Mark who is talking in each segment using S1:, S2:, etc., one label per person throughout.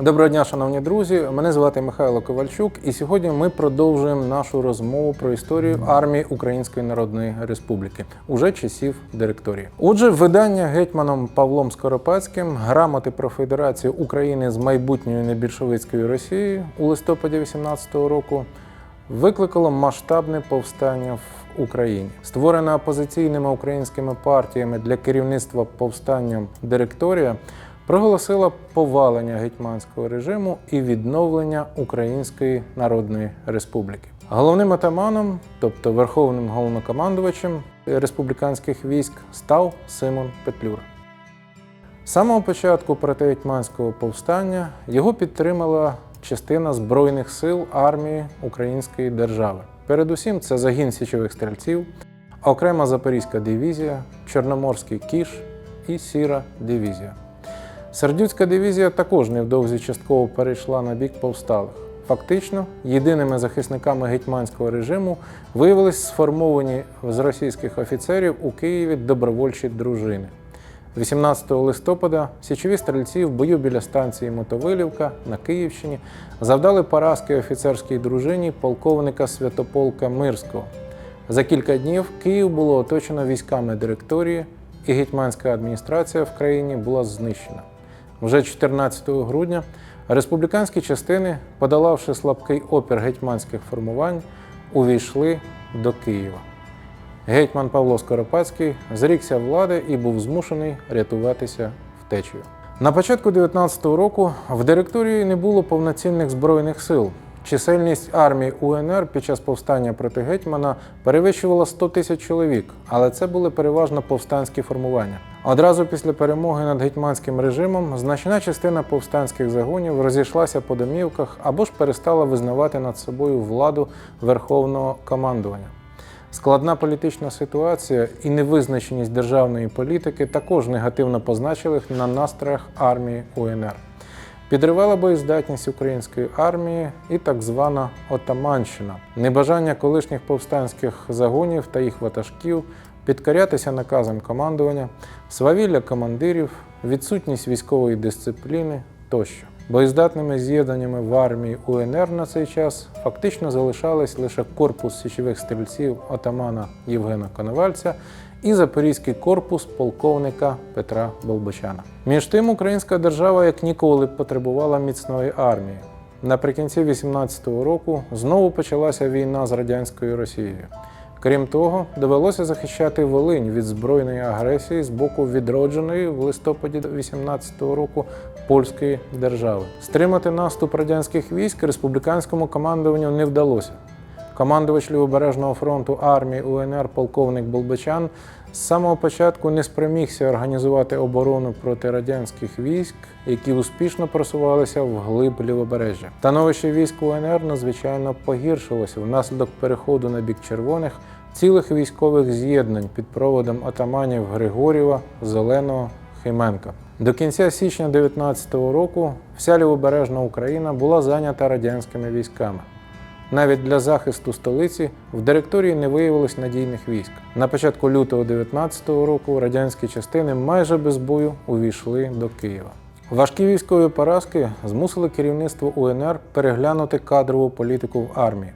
S1: Доброго дня, шановні друзі. Мене звати Михайло Ковальчук, і сьогодні ми продовжуємо нашу розмову про історію армії Української Народної Республіки уже часів директорії. Отже, видання гетьманом Павлом Скоропадським грамоти про Федерацію України з майбутньою небільшовицькою Росією у листопаді 18-го року викликало масштабне повстання в Україні. Створена опозиційними українськими партіями для керівництва повстанням директорія проголосила повалення гетьманського режиму і відновлення Української Народної Республіки. Головним атаманом, тобто верховним головнокомандувачем республіканських військ, став Симон Петлюра. З самого початку протигетьманського повстання його підтримала частина Збройних сил армії Української держави. Передусім, це загін січових стрільців, окрема Запорізька дивізія, Чорноморський кіш і Сіра дивізія. Сердюцька дивізія також невдовзі частково перейшла на бік повсталих. Фактично, єдиними захисниками гетьманського режиму виявились сформовані з російських офіцерів у Києві добровольчі дружини. 18 листопада січові стрільці в бою біля станції Мотовилівка на Київщині завдали поразки офіцерській дружині полковника Святополка Мирського. За кілька днів Київ було оточено військами директорії, і гетьманська адміністрація в країні була знищена. Вже 14 грудня республіканські частини, подолавши слабкий опір гетьманських формувань, увійшли до Києва. Гетьман Павло Скоропадський зрікся влади і був змушений рятуватися втечею. На початку 19-го року в директорії не було повноцінних збройних сил. Чисельність армії УНР під час повстання проти гетьмана перевищувала 100 тисяч чоловік, але це були переважно повстанські формування. Одразу після перемоги над гетьманським режимом значна частина повстанських загонів розійшлася по домівках або ж перестала визнавати над собою владу верховного командування. Складна політична ситуація і невизначеність державної політики також негативно позначили на настроях армії УНР. Підривала боєздатність української армії і так звана отаманщина, небажання колишніх повстанських загонів та їх ватажків підкорятися наказам командування, свавілля командирів, відсутність військової дисципліни тощо. Боєздатними з'єднаннями в армії УНР на цей час фактично залишались лише корпус січових стрільців отамана Євгена Коновальця і Запорізький корпус полковника Петра Болбочана. Між тим, українська держава як ніколи потребувала міцної армії. Наприкінці 18-го року знову почалася війна з радянською Росією. Крім того, довелося захищати Волинь від збройної агресії з боку відродженої в листопаді 18-го року польської держави. Стримати наступ радянських військ республіканському командуванню не вдалося. Командувач Лівобережного фронту армії УНР полковник Болбочан з самого початку не спромігся організувати оборону проти радянських військ, які успішно просувалися вглиб лівобережжя. Становище військ УНР надзвичайно погіршилося внаслідок переходу на бік червоних цілих військових з'єднань під проводом атаманів Григорєва, Зеленого, Хименка. До кінця січня 19-го року вся лівобережна Україна була зайнята радянськими військами. Навіть для захисту столиці в директорії не виявилось надійних військ. На початку лютого 19-го року радянські частини майже без бою увійшли до Києва. Важкі військові поразки змусили керівництво УНР переглянути кадрову політику в армії.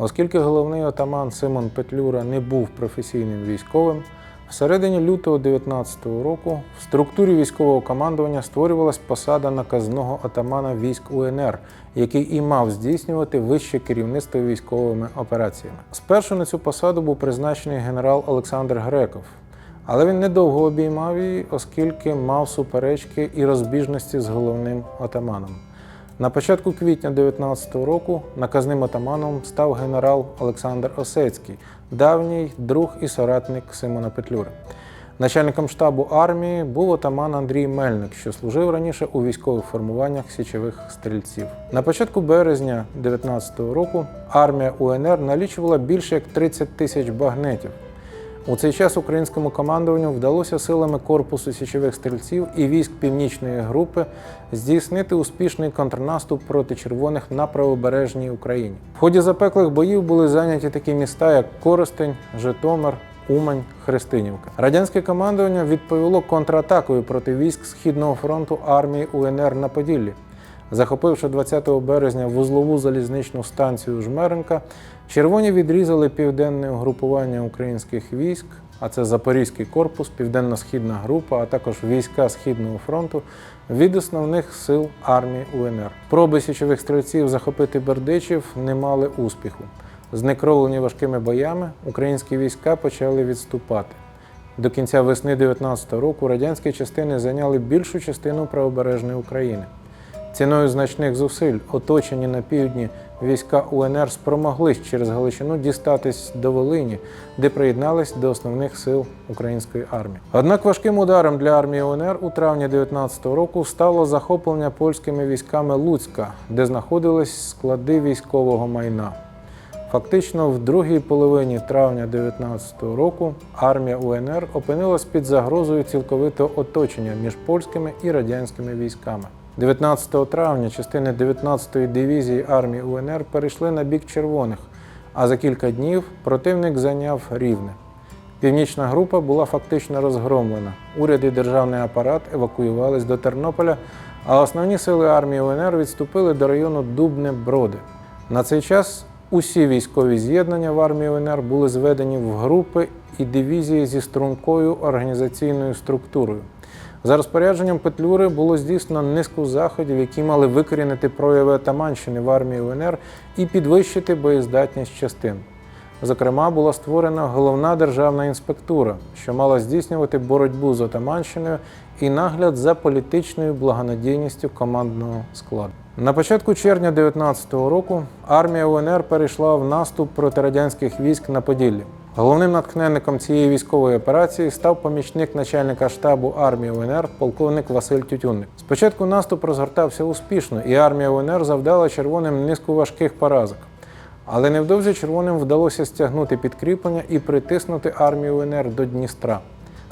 S1: Оскільки головний отаман Симон Петлюра не був професійним військовим, всередині лютого 19-го року в структурі військового командування створювалась посада наказного отамана військ УНР, який і мав здійснювати вище керівництво військовими операціями. Спершу на цю посаду був призначений генерал Олександр Греков, але він недовго обіймав її, оскільки мав суперечки і розбіжності з головним отаманом. На початку квітня 19-го року наказним атаманом став генерал Олександр Осецький, давній друг і соратник Симона Петлюри. Начальником штабу армії був отаман Андрій Мельник, що служив раніше у військових формуваннях січових стрільців. На початку березня 19-го року армія УНР налічувала більше як 30 тисяч багнетів. У цей час українському командуванню вдалося силами корпусу січових стрільців і військ північної групи здійснити успішний контрнаступ проти червоних на правобережній Україні. В ході запеклих боїв були зайняті такі міста, як Коростень, Житомир, Умань, Христинівка. Радянське командування відповіло контратакою проти військ Східного фронту армії УНР на Поділлі. Захопивши 20 березня вузлову залізничну станцію Жмеренка, червоні відрізали південне угрупування українських військ, а це Запорізький корпус, Південно-Східна група, а також війська Східного фронту від основних сил армії УНР. Проби січових стрільців захопити Бердичів не мали успіху. Знекровлені важкими боями, українські війська почали відступати. До кінця весни 19-го року радянські частини зайняли більшу частину правобережної України. Ціною значних зусиль, оточені на півдні війська УНР спромоглись через Галичину дістатись до Волині, де приєднались до основних сил української армії. Однак важким ударом для армії УНР у травні 19-го року стало захоплення польськими військами Луцька, де знаходились склади військового майна. Фактично, в другій половині травня 19-го року армія УНР опинилась під загрозою цілковитого оточення між польськими і радянськими військами. 19 травня частини 19-ї дивізії армії УНР перейшли на бік червоних, а за кілька днів противник зайняв рівне. Північна група була фактично розгромлена. Уряд і державний апарат евакуювались до Тернополя, а основні сили армії УНР відступили до району Дубне-Броди. На цей час усі військові з'єднання в армії УНР були зведені в групи і дивізії зі стрункою організаційною структурою. За розпорядженням Петлюри було здійснено низку заходів, які мали викорінити прояви атаманщини в армії УНР і підвищити боєздатність частин. Зокрема, була створена головна державна інспектура, що мала здійснювати боротьбу з отаманщиною і нагляд за політичною благонадійністю командного складу. На початку червня 19 року армія УНР перейшла в наступ проти радянських військ на Поділлі. Головним натхненником цієї військової операції став помічник начальника штабу армії УНР полковник Василь Тютюнник. Спочатку наступ розгортався успішно, і армія УНР завдала червоним низку важких поразок. Але невдовзі червоним вдалося стягнути підкріплення і притиснути армію УНР до Дністра.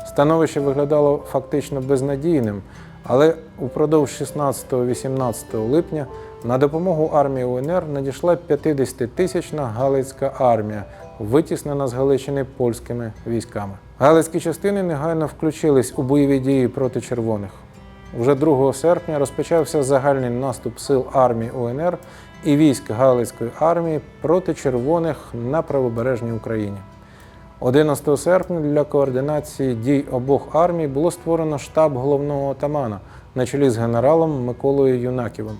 S1: Становище виглядало фактично безнадійним, але упродовж 16-18 липня на допомогу армії УНР надійшла 50-тисячна Галицька армія, витіснена з Галичини польськими військами. Галицькі частини негайно включились у бойові дії проти червоних. Вже 2 серпня розпочався загальний наступ сил армії УНР і військ Галицької армії проти червоних на правобережній Україні. 11 серпня для координації дій обох армій було створено штаб головного отамана на чолі з генералом Миколою Юнаківим.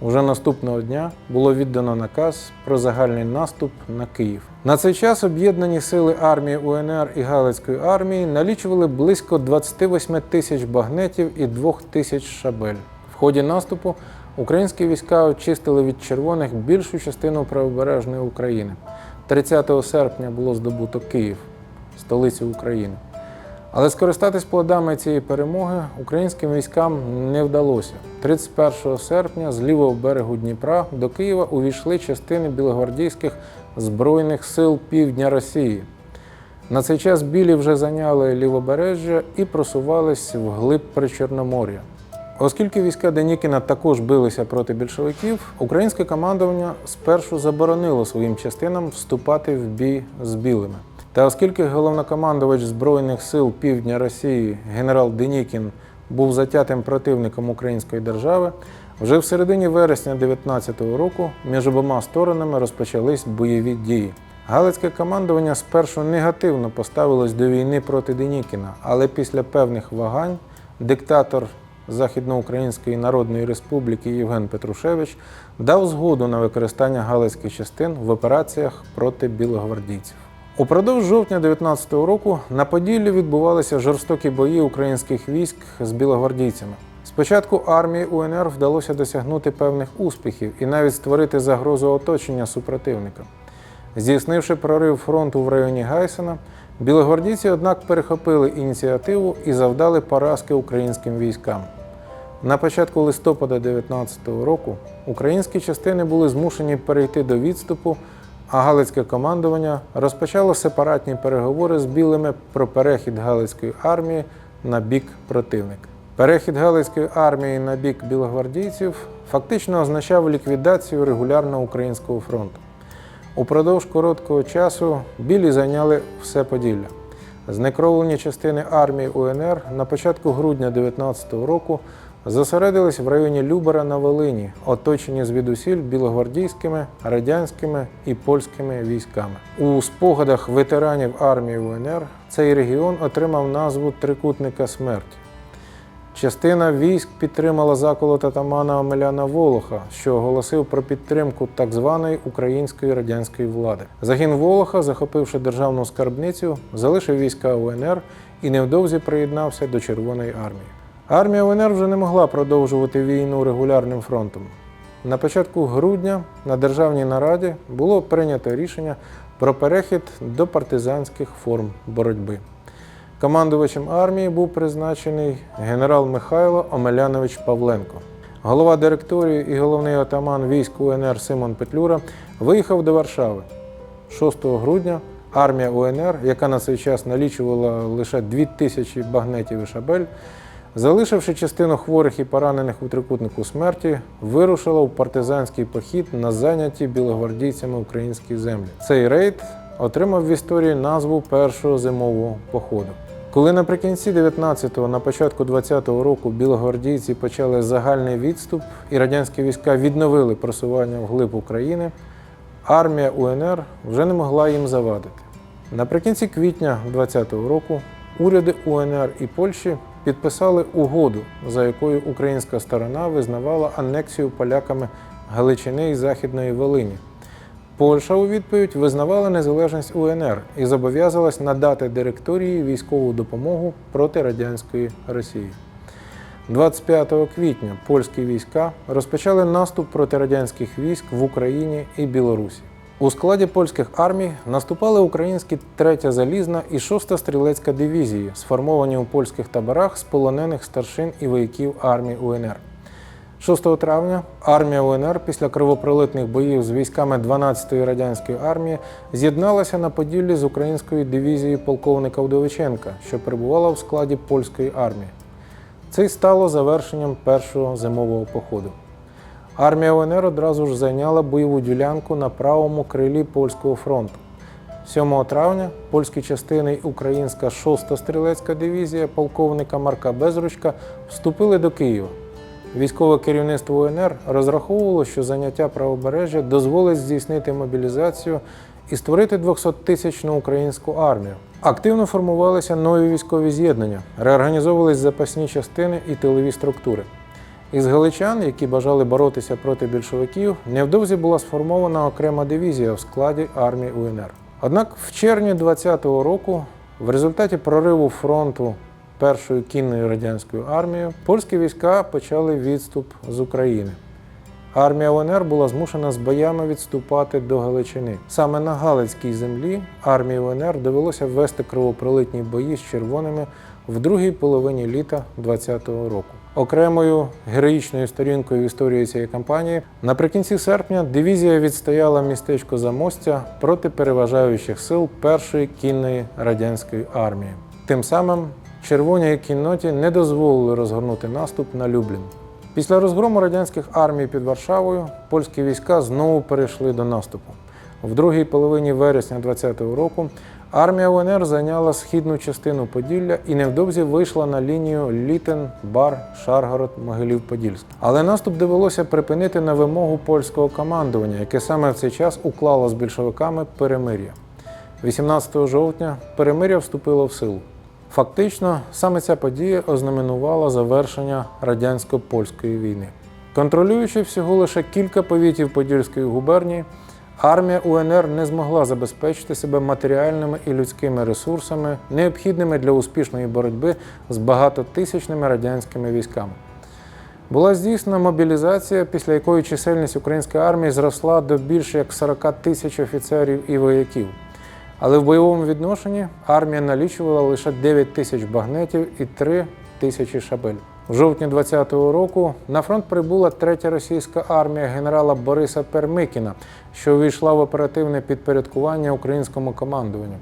S1: Уже наступного дня було віддано наказ про загальний наступ на Київ. На цей час об'єднані сили армії УНР і Галицької армії налічували близько 28 тисяч багнетів і 2 тисяч шабель. В ході наступу українські війська очистили від червоних більшу частину правобережної України. 30 серпня було здобуто Київ, столицю України. Але скористатись плодами цієї перемоги українським військам не вдалося. 31 серпня з лівого берегу Дніпра до Києва увійшли частини білогвардійських збройних сил півдня Росії. На цей час білі вже зайняли лівобережжя і просувались вглиб Причорномор'я. Оскільки війська Денікіна також билися проти більшовиків, українське командування спершу заборонило своїм частинам вступати в бій з білими. Та оскільки головнокомандувач Збройних сил Півдня Росії генерал Денікін був затятим противником української держави, вже в середині вересня 19-го року між обома сторонами розпочались бойові дії. Галицьке командування спершу негативно поставилось до війни проти Денікіна, але після певних вагань диктатор Західноукраїнської Народної Республіки Євген Петрушевич дав згоду на використання галицьких частин в операціях проти білогвардійців. Упродовж жовтня 19-го року на Поділлі відбувалися жорстокі бої українських військ з білогвардійцями. Спочатку армії УНР вдалося досягнути певних успіхів і навіть створити загрозу оточення супротивника. Здійснивши прорив фронту в районі Гайсена, білогвардійці, однак, перехопили ініціативу і завдали поразки українським військам. На початку листопада 19-го року українські частини були змушені перейти до відступу, а Галицьке командування розпочало сепаратні переговори з білими про перехід Галицької армії на бік противника. Перехід Галицької армії на бік білогвардійців фактично означав ліквідацію регулярного українського фронту. Упродовж короткого часу білі зайняли все Поділля. Знекровлені частини армії УНР на початку грудня 19-го року зосередились в районі Любера на Волині, оточені звідусіль білогвардійськими, радянськими і польськими військами. У спогадах ветеранів армії УНР цей регіон отримав назву Трикутника смерті. Частина військ підтримала заколот атамана Омеляна Волоха, що оголосив про підтримку так званої української радянської влади. Загін Волоха, захопивши державну скарбницю, залишив війська УНР і невдовзі приєднався до Червоної армії. Армія УНР вже не могла продовжувати війну регулярним фронтом. На початку грудня на державній нараді було прийнято рішення про перехід до партизанських форм боротьби. Командувачем армії був призначений генерал Михайло Омелянович Павленко. Голова директорії і головний отаман військ УНР Симон Петлюра виїхав до Варшави. 6 грудня армія УНР, яка на цей час налічувала лише 2 тисячі багнетів і шабель, залишивши частину хворих і поранених у трикутнику смерті, вирушила у партизанський похід на зайняті білогвардійцями українські землі. Цей рейд отримав в історії назву першого зимового походу. Коли наприкінці 19-го, на початку 20-го року білогвардійці почали загальний відступ і радянські війська відновили просування вглиб України, армія УНР вже не могла їм завадити. Наприкінці квітня 20-го року уряди УНР і Польщі підписали угоду, за якою українська сторона визнавала анексію поляками Галичини і Західної Волині. Польща у відповідь визнавала незалежність УНР і зобов'язалась надати директорії військову допомогу проти радянської Росії. 25 квітня польські війська розпочали наступ проти радянських військ в Україні і Білорусі. У складі польських армій наступали українські 3 залізна і 6 стрілецька дивізії, сформовані у польських таборах з полонених старшин і вояків армії УНР. 6 травня армія УНР після кровопролитних боїв з військами 12-ї радянської армії з'єдналася на Поділлі з українською дивізією полковника Вдовиченка, що перебувала в складі польської армії. Це й стало завершенням першого зимового походу. Армія УНР одразу ж зайняла бойову ділянку на правому крилі польського фронту. 7 травня польські частини і українська 6-та стрілецька дивізія полковника Марка Безручка вступили до Києва. Військове керівництво УНР розраховувало, що заняття правобережжя дозволить здійснити мобілізацію і створити 200-тисячну українську армію. Активно формувалися нові військові з'єднання, реорганізовувались запасні частини і тилові структури. Із галичан, які бажали боротися проти більшовиків, невдовзі була сформована окрема дивізія в складі армії УНР. Однак в червні 20-го року, в результаті прориву фронту першою кінною радянською армією, польські війська почали відступ з України. Армія УНР була змушена з боями відступати до Галичини. Саме на Галицькій землі армії УНР довелося ввести кровопролитні бої з червоними в другій половині літа 20-го року. Окремою героїчною сторінкою в історії цієї кампанії наприкінці серпня дивізія відстояла містечко Замостя проти переважаючих сил першої кінної радянської армії. Тим самим червоній кінноті не дозволили розгорнути наступ на Люблін. Після розгрому радянських армій під Варшавою польські війська знову перейшли до наступу. В другій половині вересня 20-го року армія УНР зайняла східну частину Поділля і невдовзі вийшла на лінію Літен, Бар, Шаргород, Могилів-Подільськ. Але наступ довелося припинити на вимогу польського командування, яке саме в цей час уклало з більшовиками перемир'я. 18 жовтня перемир'я вступило в силу. Фактично, саме ця подія ознаменувала завершення радянсько-польської війни. Контролюючи всього лише кілька повітів Подільської губернії, армія УНР не змогла забезпечити себе матеріальними і людськими ресурсами, необхідними для успішної боротьби з багатотисячними радянськими військами. Була здійснена мобілізація, після якої чисельність української армії зросла до більше як 40 тисяч офіцерів і вояків. Але в бойовому відношенні армія налічувала лише 9 тисяч багнетів і 3 тисячі шабель. В жовтні 20-го року на фронт прибула третя російська армія генерала Бориса Пермикіна, що увійшла в оперативне підпорядкування українському командуванню.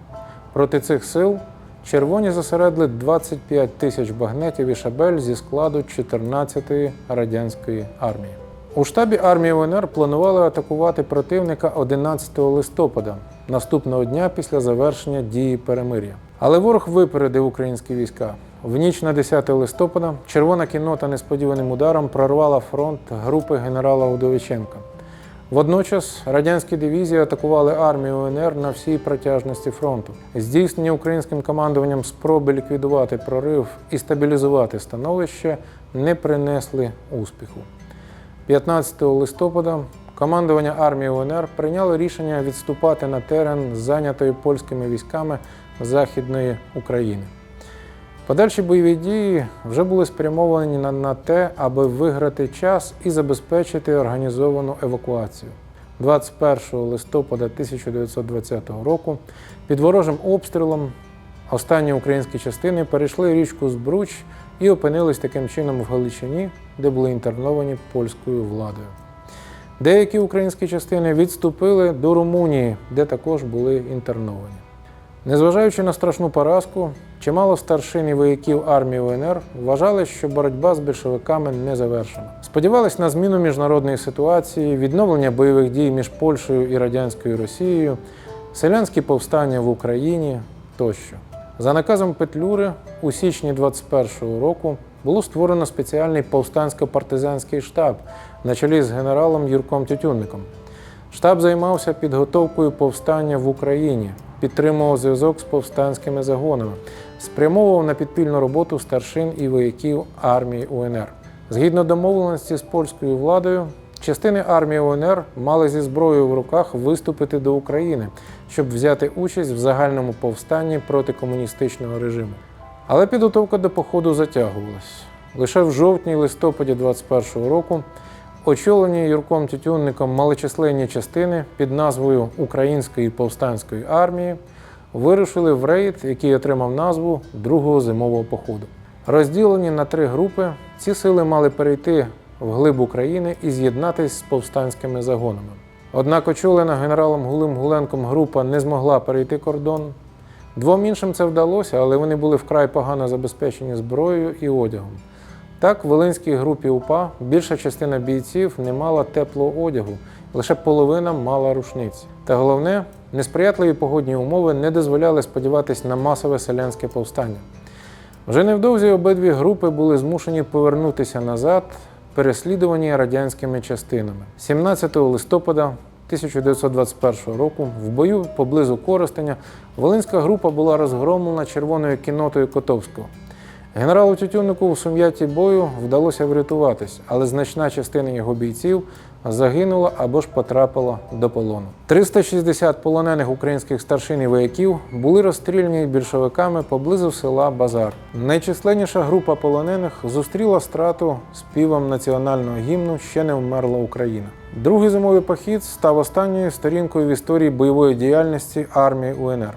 S1: Проти цих сил червоні зосередили 25 тисяч багнетів і шабель зі складу 14-ї радянської армії. У штабі армії УНР планували атакувати противника 11 листопада, наступного дня після завершення дії перемир'я. Але ворог випередив українські війська. В ніч на 10 листопада червона кіннота несподіваним ударом прорвала фронт групи генерала Удовиченка. Водночас радянські дивізії атакували армію УНР на всій протяжності фронту. Здійснені українським командуванням спроби ліквідувати прорив і стабілізувати становище не принесли успіху. 15 листопада командування армії УНР прийняло рішення відступати на терен, зайнятої польськими військами Західної України. Подальші бойові дії вже були спрямовані на, на те, аби виграти час і забезпечити організовану евакуацію. 21 листопада 1920 року під ворожим обстрілом останні українські частини перейшли річку Збруч і опинились таким чином в Галичині, де були інтерновані польською владою. Деякі українські частини відступили до Румунії, де також були інтерновані. Незважаючи на страшну поразку, чимало старшин і вояків армії УНР вважали, що боротьба з більшовиками не завершена. Сподівались на зміну міжнародної ситуації, відновлення бойових дій між Польщею і радянською Росією, селянські повстання в Україні тощо. За наказом Петлюри у січні 21-го року було створено спеціальний повстансько-партизанський штаб на чолі з генералом Юрком Тютюнником. Штаб займався підготовкою повстання в Україні, підтримував зв'язок з повстанськими загонами, спрямовував на підпільну роботу старшин і вояків армії УНР. Згідно домовленості з польською владою, частини армії УНР мали зі зброєю в руках виступити до України, щоб взяти участь в загальному повстанні проти комуністичного режиму. Але підготовка до походу затягувалась. Лише в жовтні-листопаді 21-го року очолені Юрком Тютюнником малочисленні частини під назвою Української повстанської армії вирушили в рейд, який отримав назву Другого зимового походу. Розділені на три групи, ці сили мали перейти в глиб України і з'єднатись з повстанськими загонами. Однак очолена генералом Гулим Гуленком група не змогла перейти кордон. Двом іншим це вдалося, але вони були вкрай погано забезпечені зброєю і одягом. Так, в Волинській групі УПА більша частина бійців не мала теплого одягу, лише половина мала рушниці. Та головне, несприятливі погодні умови не дозволяли сподіватись на масове селянське повстання. Вже невдовзі обидві групи були змушені повернутися назад, переслідувані радянськими частинами. 17 листопада 1921 року в бою поблизу Коростеня Волинська група була розгромлена червоною кіннотою Котовського. Генералу Тютюннику у сум'ятті бою вдалося врятуватись, але значна частина його бійців загинула або ж потрапила до полону. 360 полонених українських старшин і вояків були розстріляні більшовиками поблизу села Базар. Найчисленніша група полонених зустріла страту співом національного гімну Ще не вмерла Україна. Другий зимовий похід став останньою сторінкою в історії бойової діяльності армії УНР.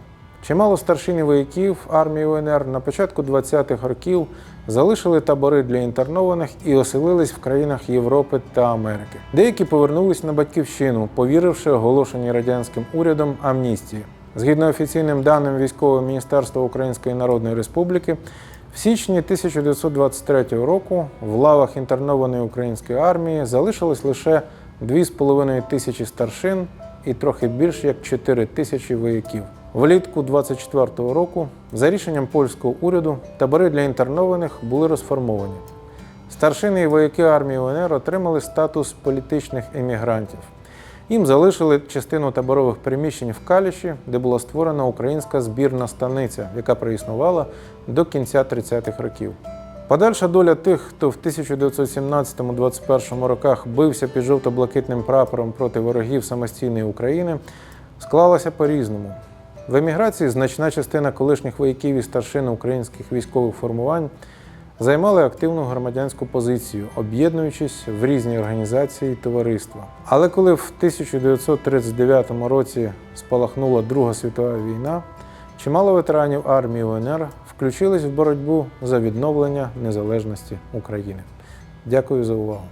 S1: Чимало старшин і вояків армії УНР на початку 20-х років залишили табори для інтернованих і оселились в країнах Європи та Америки. Деякі повернулись на батьківщину, повіривши оголошеній радянським урядом амністії. Згідно офіційним даним Військового міністерства Української Народної Республіки, в січні 1923 року в лавах інтернованої української армії залишилось лише 2,5 тисячі старшин і трохи більше як 4 тисячі вояків. Влітку 24-го року, за рішенням польського уряду, табори для інтернованих були розформовані. Старшини і вояки армії УНР отримали статус політичних емігрантів. Їм залишили частину таборових приміщень в Каліші, де була створена українська збірна станиця, яка проіснувала до кінця 30-х років. Подальша доля тих, хто в 1917-21 роках бився під жовто-блакитним прапором проти ворогів самостійної України, склалася по-різному. В еміграції значна частина колишніх вояків і старшин українських військових формувань займали активну громадянську позицію, об'єднуючись в різні організації і товариства. Але коли в 1939 році спалахнула Друга світова війна, чимало ветеранів армії УНР включились в боротьбу за відновлення незалежності України. Дякую за увагу.